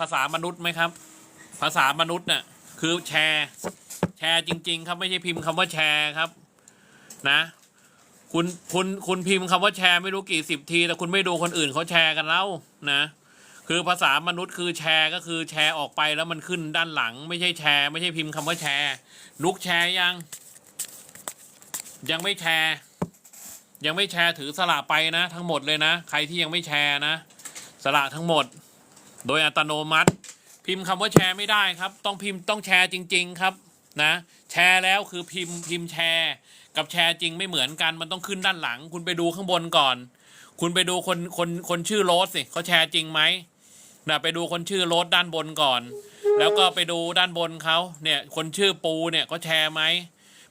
ภาษามนุษย์ไหมครับ ภาษามนุษย์น่ะคือแชร์ แชร์จริง ๆ ครับไม่ใช่พิมพ์คำว่าแชร์ครับ นะ คุณคุณคุณพิมพ์คำว่าแชร์ไม่รู้กี่สิบที แต่คุณไม่ดูคนอื่นเขาแชร์กันแล้วนะ คือภาษามนุษย์คือแชร์ก็คือแชร์ออกไปแล้วมันขึ้นด้านหลัง ไม่ใช่แชร์ ไม่ใช่พิมพ์คำว่าแชร์ นุกแชร์ยัง ยังไม่แชร์ ยังไม่แชร์ถือสละไปนะ ทั้งหมดเลยนะ ใครที่ยังไม่แชร์นะ สละทั้งหมด โดยอัตโนมัติ พิมพ์คำว่าแชร์ไม่ได้ครับ ต้องพิมพ์ต้องแชร์จริง ๆ ครับนะแชร์แล้วคือพิมพ์พิมพ์แชร์ กับแชร์จริงไม่เหมือนกันมันต้องขึ้นด้านหลัง คุณไปดูข้างบนก่อน คุณไปดูคนคนคนชื่อโรสสิเขาแชร์จริงไหมนะไปดูคนชื่อโรสด้านบนก่อน แล้วก็ไปดูด้านบนเขาเนี่ยคนชื่อปูเนี่ยเขาแชร์ไหม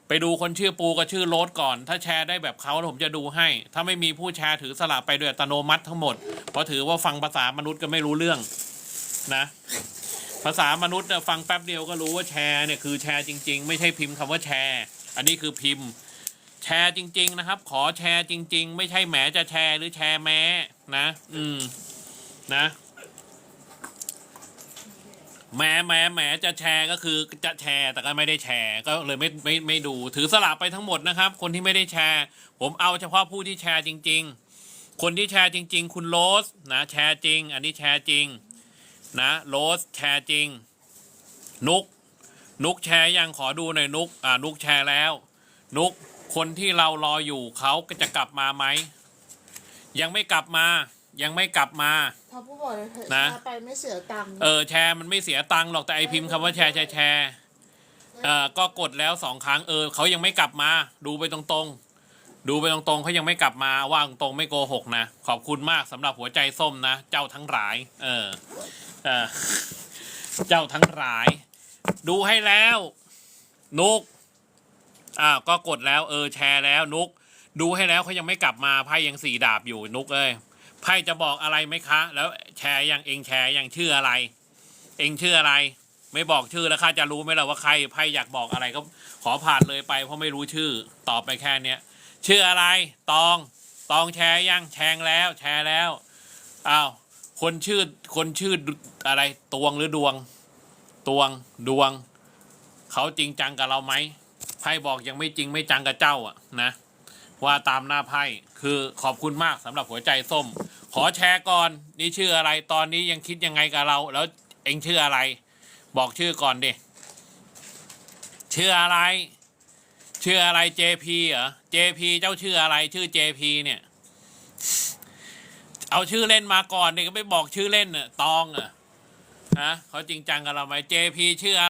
ไปดูคนชื่อปูกับชื่อโรสก่อน ถ้าแชร์ได้แบบเขาผมจะดูให้ ถ้าไม่มีผู้แชร์ถือสละไปโดยอัตโนมัติทั้งหมด เพราะถือว่าฟังภาษามนุษย์ก็ไม่รู้เรื่อง นะ ภาษามนุษย์น่ะฟังแป๊บเดียวก็รู้ว่าแชร์เนี่ยคือแชร์จริง ๆ ไม่ใช่พิมพ์คำว่าแชร์ อันนี้คือพิมพ์ แชร์จริง ๆ นะครับ ขอแชร์จริง ๆ ไม่ใช่แหมจะแชร์หรือแชร์แม้นะ อืมนะแหมแหมแหมจะแชร์ก็คือจะแชร์แต่ก็ไม่ได้แชร์ ก็เลยไม่ไม่ไม่ดูถือสลับไปทั้งหมดนะครับ คนที่ไม่ได้แชร์ ผมเอาเฉพาะผู้ที่แชร์จริง ๆ คนที่แชร์จริง ๆ คุณโรสนะแชร์จริง อันนี้แชร์จริง นะโรสแชร์จริง นุก นุกแชร์ยังขอดูหน่อยนุกอ่านุกแชร์แล้ว นุกคนที่เรารออยู่เขาก็จะกลับมาไหม ยังไม่กลับมา ยังไม่กลับมา พอผู้บอกเลยเถอะนะ แชร์ไปไม่เสียตังค์เออแชร์มันไม่เสียตังค์หรอกแต่ไอพิมพ์คำว่าแชร์แชร์แชร์เออก็กดแล้วสองครั้งเออเขายังไม่กลับมา ดูไปตรงๆ ดูไปตรงๆเขายังไม่กลับมาว่าตรงๆไม่โกหกนะ ขอบคุณมากสำหรับหัวใจส้มนะ เจ้าทั้งหลาย เออ เจ้าทั้งหลาย ดูให้แล้ว นุกอ้าวก็กดแล้ว เออแชร์แล้ว นุก ดูให้แล้วเขายังไม่กลับมาไพ่ยังสี่ดาบอยู่นุกเอ้ยไพ่จะบอกอะไรไหมคะ แล้วแชร์ยังเองแชร์ยังชื่ออะไร เองชื่ออะไร ไม่บอกชื่อแล้วข้าจะรู้ไหมล่ะว่าใครไพ่อยากบอกอะไรก็ขอผ่านเลยไปเพราะไม่รู้ชื่อ ตอบไปแค่เนี้ยชื่ออะไรตอง ตองแชร์ยังแชร์แล้ว แชร์แล้วอ้าว คนชื่อคนชื่ออะไรตวงหรือดวง ตวงดวง เขาจริงจังกับเราไหมไพ่บอกยังไม่จริงไม่จังกับเจ้าอะนะ ว่าตามหน้าไพ่คือขอบคุณมากสำหรับหัวใจส้ม ขอแชร์ก่อน นี่ชื่ออะไรตอนนี้ยังคิดยังไงกับเรา แล้วเองชื่ออะไร บอกชื่อก่อนดิชื่ออะไร ชื่ออะไร JP เหรอ JP เจ้าชื่ออะไรชื่อ JP เนี่ย เอาชื่อเล่นมาก่อนเนี่ยก็ไม่บอกชื่อเล่นน่ะตองอะฮะเขาจริงจังกับเราไหม JP ชื่ออะไร